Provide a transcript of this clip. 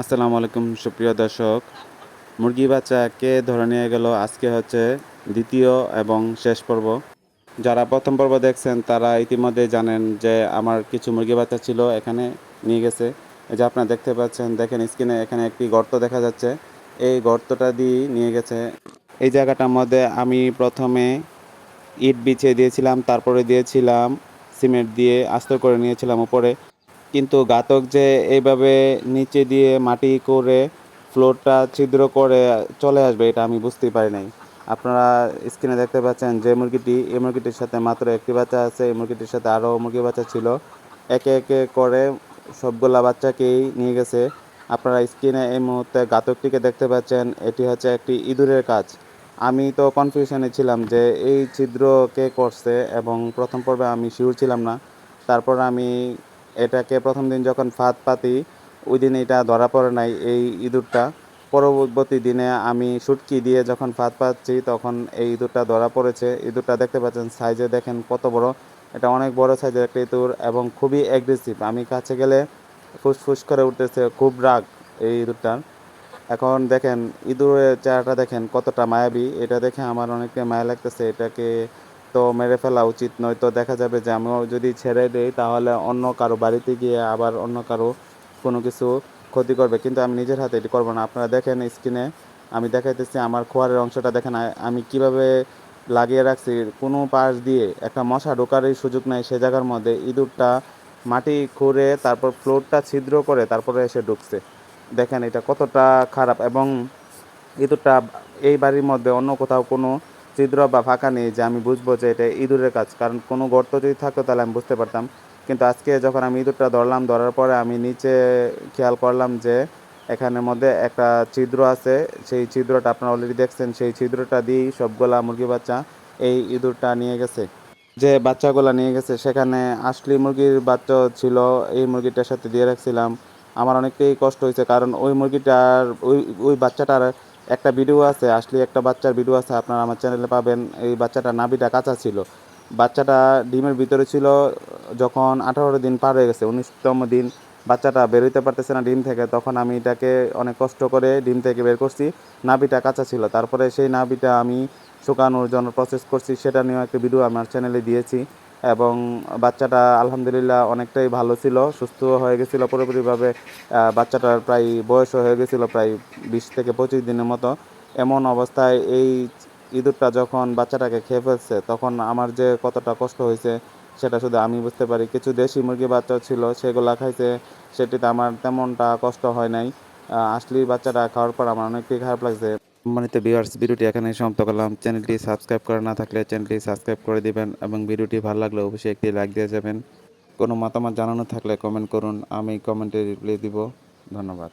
আসসালামু আলাইকুম, সুপ্রিয় দর্শক। মুরগি বাচ্চা কে ধরে নিয়ে গেল? আজকে হচ্ছে দ্বিতীয় এবং শেষ পর্ব। যারা প্রথম পর্ব দেখছেন, তারা ইতিমধ্যে জানেন যে আমার কিছু মুরগি বাচ্চা ছিল এখানে নিয়ে গেছে। এই যে আপনারা দেখতে পাচ্ছেন, দেখেন স্ক্রিনে এখানে একটি গর্ত দেখা যাচ্ছে। এই গর্তটা দিয়ে নিয়ে গেছে। এই জায়গাটার মধ্যে আমি প্রথমে ইট বিছিয়ে দিয়েছিলাম, তারপরে দিয়েছিলাম সিমেন্ট দিয়ে আস্তর করে নিয়েছিলাম উপরে। কিন্তু ঘাতক যে এইভাবে নিচে দিয়ে মাটি করে ফ্লোরটা ছিদ্র করে চলে আসবে, এটা আমি বুঝতেই পারি নাই। আপনারা স্ক্রিনে দেখতে পাচ্ছেন যে মুরগিটি, এই মুরগিটির সাথে মাত্র একটি বাচ্চা আছে, এই মুরগিটির সাথে আরও মুরগি বাচ্চা ছিল। একে একে করে সবগুলা বাচ্চাকেই নিয়ে গেছে। আপনারা স্ক্রিনে এই মুহূর্তে ঘাতকটিকে দেখতে পাচ্ছেন, এটি হচ্ছে একটি ইঁদুরের কাজ। আমি তো কনফিউশনে ছিলাম যে এই ছিদ্র কে করছে এবং প্রথম পর্বে আমি শিওর ছিলাম না। তারপর আমি এটাকে প্রথম দিন যখন ফাঁদ পাতি, ওই দিন এটা ধরা পড়ে নাই এই ইঁদুরটা। পরবর্তী দিনে আমি শুটকি দিয়ে যখন ফাঁদ পাচ্ছি, তখন এই ইঁদুরটা ধরা পড়েছে। ইঁদুরটা দেখতে পাচ্ছেন সাইজে দেখেন কত বড়। এটা অনেক বড় সাইজের একটা ইঁদুর এবং খুবই অ্যাগ্রেসিভ আমি কাছে গেলে ফুসফুস করে উঠতেছে, খুব রাগ এই ইঁদুরটার। এখন দেখেন, ইঁদুরের চেহারাটা দেখেন কতটা মায়াবী। এটা দেখে আমার অনেকটা মায়া লাগতেছে। এটাকে তো মেরে ফেলা উচিত, নয়তো দেখা যাবে যে আমিও যদি ছেড়ে দেই তাহলে অন্য কারও বাড়িতে গিয়ে আবার অন্য কারও কোনো কিছু ক্ষতি করবে। কিন্তু আমি নিজের হাতে এটি করব না। আপনারা দেখেন স্ক্রিনে, আমি দেখাইতেছি আমার খোয়ারের অংশটা। দেখেন আমি কীভাবে লাগিয়ে রাখছি। কোনো পাশ দিয়ে একটা মশা ঢোকারই সুযোগ নাই সে জায়গার মধ্যে। ইঁদুরটা মাটি খুঁড়ে তারপর ফ্লোরটা ছিদ্র করে তারপরে এসে ঢুকছে। দেখেন, এটা কতটা খারাপ। এবং ইঁদুরটা এই বাড়ির মধ্যে অন্য কোথাও কোনো ছিদ্র বা ফাঁকা নেই যে আমি বুঝব যে এটা ইঁদুরের কাজ। কারণ কোনো গর্ত যদি থাকতো তাহলে আমি বুঝতে পারতাম। কিন্তু আজকে যখন আমি ইঁদুরটা ধরলাম, ধরার পরে আমি নিচে খেয়াল করলাম যে এখানের মধ্যে একটা ছিদ্র আছে। সেই ছিদ্রটা আপনারা অলরেডি দেখছেন, সেই ছিদ্রটা দিয়েই সবগুলা মুরগি বাচ্চা এই ইঁদুরটা নিয়ে গেছে। যে বাচ্চাগুলো নিয়ে গেছে, সেখানে আসলি মুরগির বাচ্চা ছিল, এই মুরগিটার সাথে দিয়ে রাখছিলাম। আমার অনেকটাই কষ্ট হয়েছে, কারণ ওই মুরগিটার, ওই ওই বাচ্চাটার একটা ভিডিও আছে, আসলে একটা বাচ্চার ভিডিও আছে, আপনারা আমার চ্যানেলে পাবেন। এই বাচ্চাটা নাভিটা কাঁচা ছিল। বাচ্চাটা ডিমের ভিতরে ছিল, যখন আঠারো দিন পার হয়ে গেছে, উনিশতম দিন বাচ্চাটা বেরোতে পারতেছে না ডিম থেকে, তখন আমি এটাকে অনেক কষ্ট করে ডিম থেকে বের করছি। নাভিটা কাঁচা ছিল। তারপরে সেই নাভিটা আমি শুকানোর জন্য প্রসেস করছি, সেটা নিয়েও একটা ভিডিও আমার চ্যানেলে দিয়েছি। এবং বাচ্চাটা আলহামদুলিল্লাহ অনেকটাই ভালো ছিল, সুস্থ হয়ে গেছিল পুরোপুরিভাবে। বাচ্চাটার প্রায় বয়স হয়ে গেছিল প্রায় বিশ থেকে পঁচিশ দিনের মতো। এমন অবস্থায় এই ইঁদুরটা যখন বাচ্চাটাকে খেয়ে ফেলছে, তখন আমার যে কতটা কষ্ট হয়েছে, সেটা শুধু আমি বুঝতে পারি। কিছু দেশি মুরগি বাচ্চা ছিল, সেগুলা খাইছে, সেটিতে আমার তেমনটা কষ্ট হয় নাই। আসলি বাচ্চাটা খাওয়ার পর আমার অনেকটাই খারাপ লাগছে। সম্মানিত ভিউয়ার্স ভিডিওটি এখানে সমাপ্ত করলাম। চ্যানেলটি সাবস্ক্রাইব করা না থাকলে চ্যানেলটি সাবস্ক্রাইব করে দিবেন এবং ভিডিওটি ভালো লাগলে অবশ্যই একটি লাইক দিয়ে যাবেন। কোনো মতামত জানানো থাকলে কমেন্ট করুন, আমি কমেন্টে রিপ্লাই দিব। ধন্যবাদ।